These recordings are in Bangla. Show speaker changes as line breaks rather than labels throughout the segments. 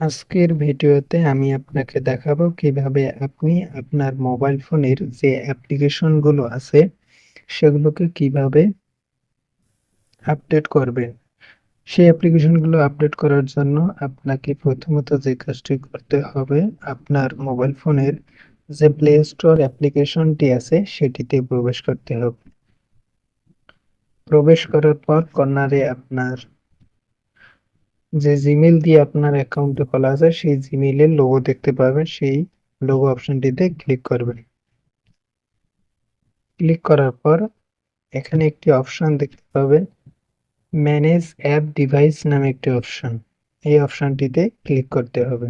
আজকের ভিডিওতে আমি আপনাকে দেখাবো কীভাবে আপনি আপনার মোবাইল ফোনের যে অ্যাপ্লিকেশনগুলো আছে, সেগুলোকে কীভাবে আপডেট করবেন। সেই অ্যাপ্লিকেশনগুলো আপডেট করার জন্য আপনাকে প্রথমত যে কাজটি করতে হবে, আপনার মোবাইল ফোনের যে প্লে স্টোর অ্যাপ্লিকেশনটি আছে, সেটিতে প্রবেশ করতে হবে। প্রবেশ করার পর কর্নারে আপনার যে জিমেল দিয়ে আপনার অ্যাকাউন্টে খোলা আছে, সেই জিমেইলের লোগো দেখতে পাবেন। সেই লোগো অপশনটিতে ক্লিক করবেন। ক্লিক করার পর এখানে একটি অপশন দেখতে পাবেন ম্যানেজ অ্যাপ ডিভাইস নামে একটি অপশন এই অপশনটিতে ক্লিক করতে হবে।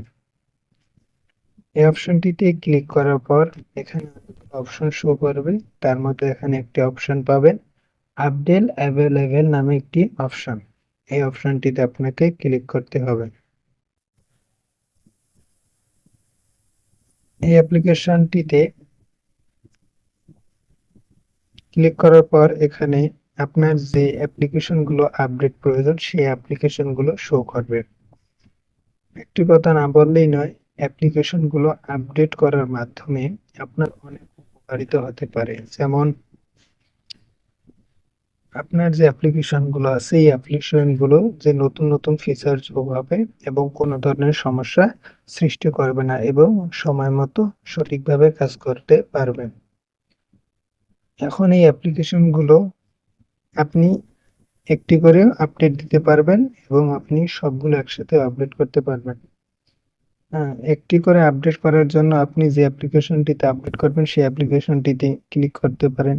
এই অপশনটিতে ক্লিক করার পর এখানে অপশন শো করবে। তার মধ্যে এখানে একটি অপশন পাবেন আপডেট অ্যাভেলেবেল নামে একটি অপশন এই অপশনটিতে আপনাকে ক্লিক করতে হবে। এই অ্যাপ্লিকেশনটিতে ক্লিক করার পর এখানে আপনার যে অ্যাপ্লিকেশনগুলো আপডেট প্রয়োজন, সেই অ্যাপ্লিকেশনগুলো শো করবে। একটি কথা না বললেই নয়, অ্যাপ্লিকেশনগুলো আপডেট করার মাধ্যমে আপনার অনেক উপকারিত হতে পারে। যেমন আপনার যে অ্যাপ্লিকেশনগুলো আছে, এই অ্যাপ্লিকেশনগুলো যে নতুন নতুন ফিচার যোগ হবে এবং কোনো ধরনের সমস্যা সৃষ্টি করবে না এবং সময় মতো সঠিকভাবে কাজ করতে পারবেন এখন এই অ্যাপ্লিকেশনগুলো আপনি একটি করে আপডেট দিতে পারবেন এবং আপনি সবগুলো একসাথে আপডেট করতে পারবেন। হ্যাঁ একটি করে আপডেট করার জন্য আপনি যে অ্যাপ্লিকেশনটিতে আপডেট করবেন, সেই অ্যাপ্লিকেশনটিতে ক্লিক করতে পারেন।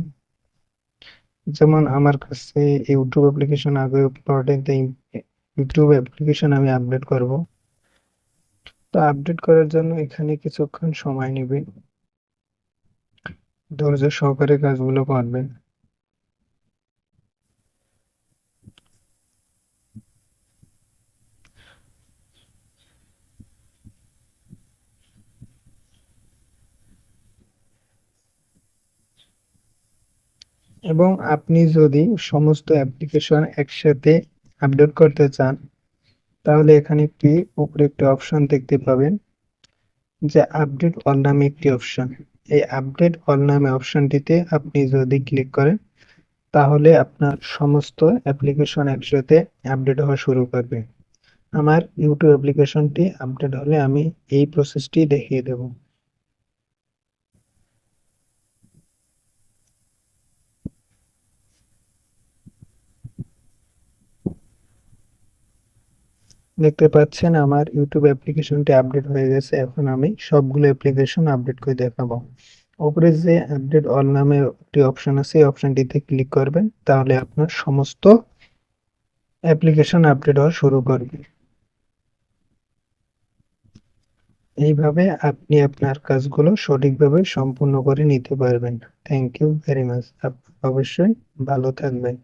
যেমন আমার কাছে ইউটিউব অ্যাপ্লিকেশন আগে ইম্পর্টেন্ট ইউটিউব অ্যাপ্লিকেশন আমি আপডেট করব। তো আপডেট করার জন্য এখানে কিছুক্ষণ সময় নেবে। ধৈর্য সহকারে কাজগুলো করবেন। এবং আপনি যদি সমস্ত অ্যাপ্লিকেশন একসাথে আপডেট করতে চান, তাহলে এখানে একটি উপরে একটি অপশন দেখতে পাবেন, যে আপডেট অল নামে একটি অপশন এই আপডেট অল নামে অপশনটিতে আপনি যদি ক্লিক করেন, তাহলে আপনার সমস্ত অ্যাপ্লিকেশন একসাথে আপডেট হওয়া শুরু করবে। আমার ইউটিউব অ্যাপ্লিকেশনটি আপডেট হলে আমি এই প্রসেসটি দেখিয়ে দেবো। দেখতে পাচ্ছেন আমার ইউটিউব অ্যাপ্লিকেশনটি আপডেট হয়ে গেছে। এখন আমি সবগুলো অ্যাপ্লিকেশন আপডেট করে দেখাবো। উপরে যে আপডেট অল নামে একটি অপশন আছে, এই অপশনটিতে ক্লিক করবেন, তাহলে আপনার সমস্ত অ্যাপ্লিকেশন আপডেট হওয়া শুরু করবে। এইভাবে আপনি আপনার কাজগুলো সঠিকভাবে সম্পূর্ণ করে নিতে পারবেন। থ্যাংক ইউ ভেরি মাচ অবশ্যই ভালো থাকবেন।